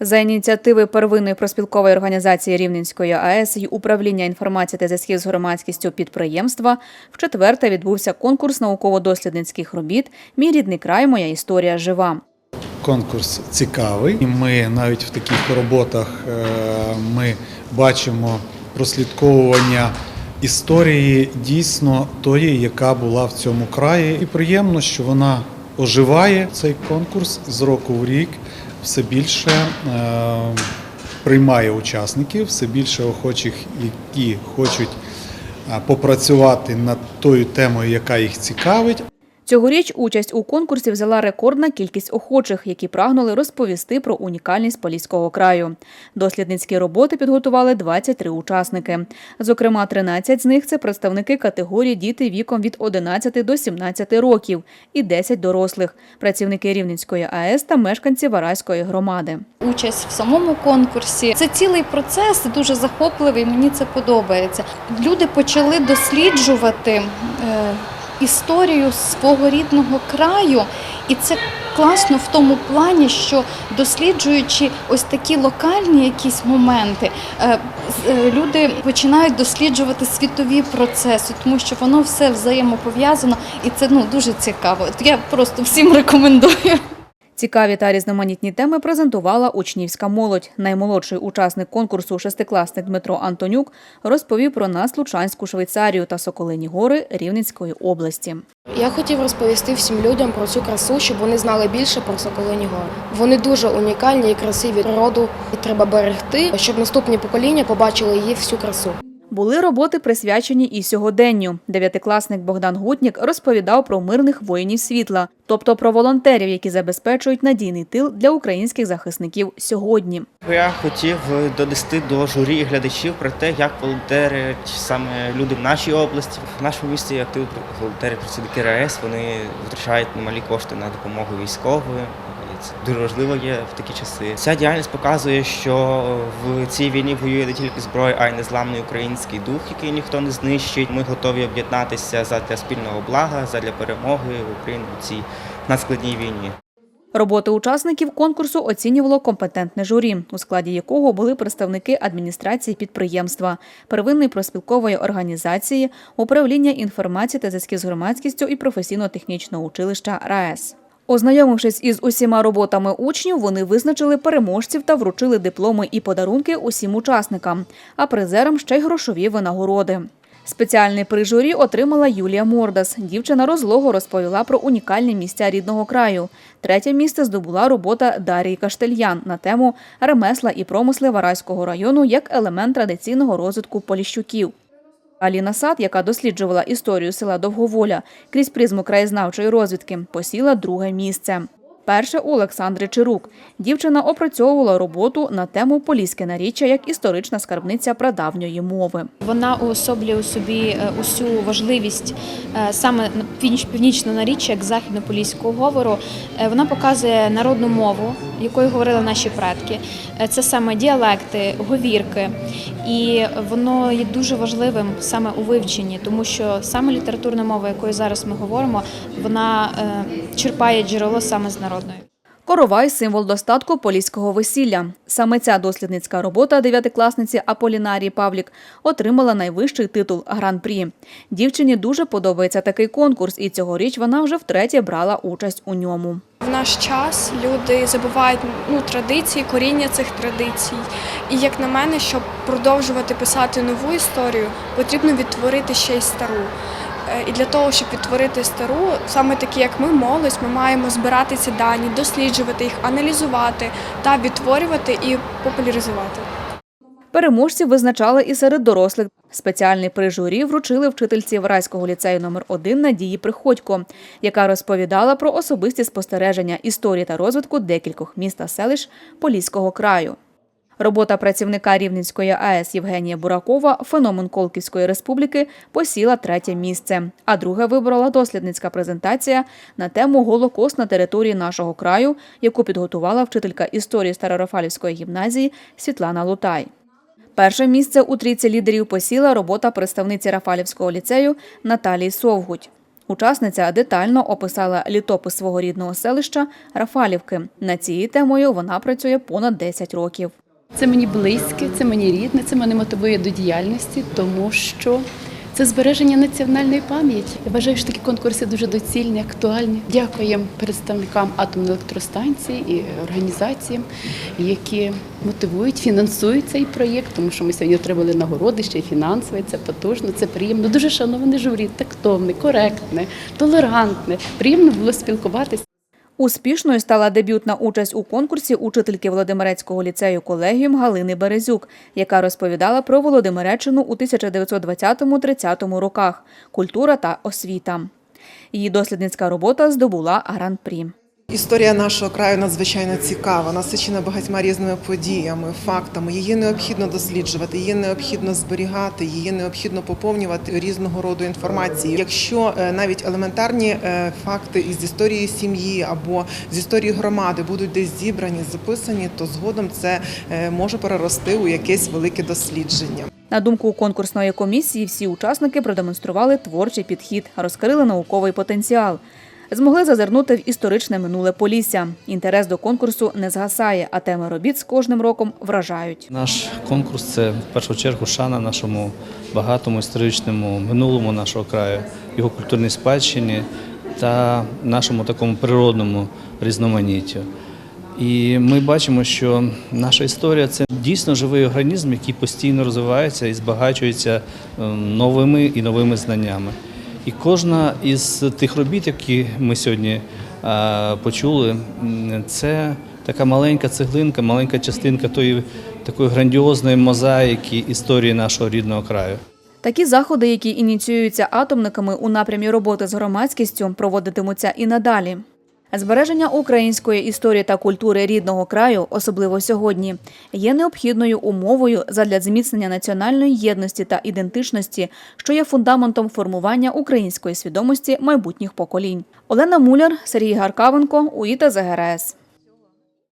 За ініціативи первинної проспілкової організації Рівненської АЕС і управління інформації та зв'язків з громадськістю підприємства вчетверте відбувся конкурс науково-дослідницьких робіт Мій рідний край, моя історія жива. Конкурс цікавий. Ми навіть в таких роботах е, ми бачимо прослідковування історії дійсно тої, яка була в цьому краї. І приємно, що вона оживає цей конкурс з року в рік. Все більше е, приймає учасників, все більше охочих, які хочуть е, попрацювати над тою темою, яка їх цікавить. Цьогоріч участь у конкурсі взяла рекордна кількість охочих, які прагнули розповісти про унікальність Поліського краю. Дослідницькі роботи підготували 23 учасники. Зокрема, 13 з них це представники категорії діти віком від 11 до 17 років і 10 дорослих, працівники Рівненської АЕС та мешканці Вараської громади. участь в самому конкурсі. Це цілий процес, дуже захопливий. Мені це подобається. Люди почали досліджувати е, історію свого рідного краю, і це класно в тому плані, що досліджуючи ось такі локальні якісь моменти, е, е, люди починають досліджувати світові процеси, тому що воно все взаємопов'язано, і це ну дуже цікаво. Я просто всім рекомендую. Цікаві та різноманітні теми презентувала учнівська молодь. Наймолодший учасник конкурсу, шестикласник Дмитро Антонюк, розповів про нас Лучанську Швейцарію та Соколині гори Рівненської області. Я хотів розповісти всім людям про цю красу, щоб вони знали більше про Соколині гори. Вони дуже унікальні і красиві природу, і треба берегти, щоб наступні покоління побачили її всю красу. Були роботи присвячені і сьогоденню. Дев'ятикласник Богдан Гутнік розповідав про мирних воїнів світла, тобто про волонтерів, які забезпечують надійний тил для українських захисників сьогодні. Я хотів донести до журі і глядачів про те, як волонтери, чи саме люди в нашій області, в нашому місті активно волонтери працівники РАЕС, вони витрачають немалі кошти на допомогу військовим. Дуже важливо є в такі часи. Ця діяльність показує, що в цій війні воює не тільки зброя, а й незламний український дух, який ніхто не знищить. Ми готові об'єднатися задля спільного блага, задля перемоги України у цій надскладній війні. Роботи учасників конкурсу оцінювало компетентне журі, у складі якого були представники адміністрації підприємства, первинної проспілкової організації, управління інформації та зв'язків з громадськістю і професійно-технічного училища РаЕС. Ознайомившись із усіма роботами учнів, вони визначили переможців та вручили дипломи і подарунки усім учасникам, а призерам ще й грошові винагороди. Спеціальний приз журі отримала Юлія Мордас. Дівчина розлого розповіла про унікальні місця рідного краю. Третє місце здобула робота Дарії Каштельян на тему ремесла і промисли Вараського району як елемент традиційного розвитку поліщуків. Аліна Сад, яка досліджувала історію села Довговоля крізь призму краєзнавчої розвідки, посіла друге місце. Перше у Олександри Чирук. Дівчина опрацьовувала роботу на тему Поліське наріччя як історична скарбниця прадавньої мови. Вона уособлює у собі е, усю важливість е, саме північного наріччя, як західно-поліського говору. Е, Вона показує народну мову, якою говорили наші предки. Це саме діалекти, говірки, і воно є дуже важливим саме у вивченні, тому що саме літературна мова, якою зараз ми говоримо, вона е, черпає джерело саме з народної. Коровай символ достатку поліського весілля. Саме ця дослідницька робота дев'ятикласниці Аполінарії Павлік отримала найвищий титул Гран-прі. Дівчині дуже подобається такий конкурс, і цьогоріч вона вже втретє брала участь у ньому. В наш час люди забувають ну, традиції, коріння цих традицій. І як на мене, щоб продовжувати писати нову історію, потрібно відтворити ще й стару. Е, І для того, щоб відтворити стару, саме такі, як ми, молодь, ми маємо збирати ці дані, досліджувати їх, аналізувати та відтворювати і популяризувати. Переможців визначали і серед дорослих. Спеціальний приз журі вручили вчительці Варайського ліцею номер 1 Надії Приходько, яка розповідала про особисті спостереження історії та розвитку декількох міст та селищ Поліського краю. Робота працівника Рівненської АЕС Євгенія Буракова Феномен Колківської республіки посіла третє місце, а друге вибрала дослідницька презентація на тему Голокост на території нашого краю, яку підготувала вчителька історії Старорафалівської гімназії Світлана Лутай. Перше місце у трійці лідерів посіла робота представниці Рафалівського ліцею Наталії Совгуть. Учасниця детально описала літопис свого рідного селища Рафалівки. Над цією темою вона працює понад 10 років. Це мені близьке, це мені рідне, це мене мотивує до діяльності, тому що це збереження національної пам'яті. Я вважаю, що такі конкурси дуже доцільні, актуальні. Дякуємо представникам атомної електростанції і організаціям, які мотивують, фінансують цей проєкт, тому що ми сьогодні отримали нагороди ще й фінансові. Це потужно, це приємно. Дуже шановане журі, тактовне, коректне, толерантне. Приємно було спілкуватися. Успішною стала дебютна участь у конкурсі учительки Володимирецького ліцею колегіум Галини Березюк, яка розповідала про Володимиреччину у 1920-30 роках культура та освіта. Її дослідницька робота здобула гран-прі. Історія нашого краю надзвичайно цікава, насичена багатьма різними подіями, фактами. Її необхідно досліджувати, її необхідно зберігати, її необхідно поповнювати різного роду інформацією. Якщо е, навіть елементарні е, факти із історії сім'ї або з історії громади будуть десь зібрані, записані, то згодом це е, може перерости у якесь велике дослідження. На думку конкурсної комісії, всі учасники продемонстрували творчий підхід, розкрили науковий потенціал. Змогли зазирнути в історичне минуле Полісся. Інтерес до конкурсу не згасає, а теми робіт з кожним роком вражають. Наш конкурс це в першу чергу шана нашому багатому історичному минулому нашого краю, його культурній спадщині та нашому такому природному різноманіттю. І ми бачимо, що наша історія це дійсно живий організм, який постійно розвивається і збагачується ем, новими і новими знаннями. І кожна із тих робіт, які ми сьогодні е, почули, це така маленька цеглинка, маленька частинка тої такої грандіозної мозаїки історії нашого рідного краю. Такі заходи, які ініціюються атомниками у напрямі роботи з громадськістю, проводитимуться і надалі. Збереження української історії та культури рідного краю, особливо сьогодні, є необхідною умовою задля зміцнення національної єдності та ідентичності, що є фундаментом формування української свідомості майбутніх поколінь. Олена Муляр, Сергій Гаркавенко, УІТА ЗГРС.